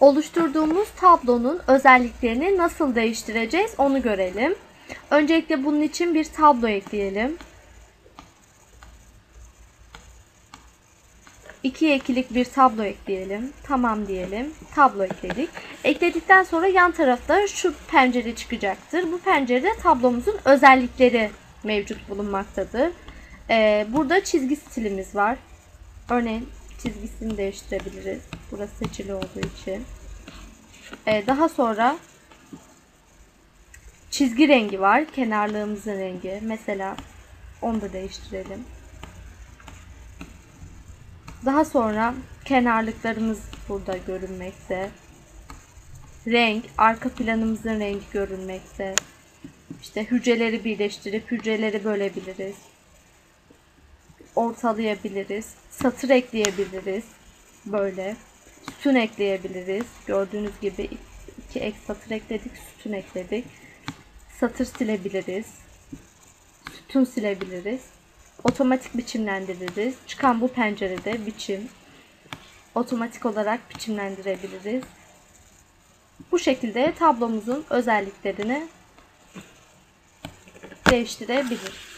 Oluşturduğumuz tablonun özelliklerini nasıl değiştireceğiz onu görelim. Öncelikle bunun için bir tablo ekleyelim. 2 ekilik bir tablo ekleyelim. Tamam diyelim. Tablo ekledik. Ekledikten sonra yan tarafta şu pencere çıkacaktır. Bu pencerede tablomuzun özellikleri mevcut bulunmaktadır. Ee, burada çizgi stilimiz var. Örneğin çizgisini değiştirebiliriz. Burası seçili olduğu için. Ee, daha sonra çizgi rengi var. Kenarlığımızın rengi. Mesela onu da değiştirelim. Daha sonra kenarlıklarımız burada görünmekte. Renk, arka planımızın rengi görünmekte. İşte hücreleri birleştirip hücreleri bölebiliriz. Ortalayabiliriz. Satır ekleyebiliriz. Böyle. Sütun ekleyebiliriz. Gördüğünüz gibi iki ek satır ekledik, sütun ekledik. Satır silebiliriz. Sütun silebiliriz otomatik biçimlendiririz. Çıkan bu pencerede biçim otomatik olarak biçimlendirebiliriz. Bu şekilde tablomuzun özelliklerini değiştirebiliriz.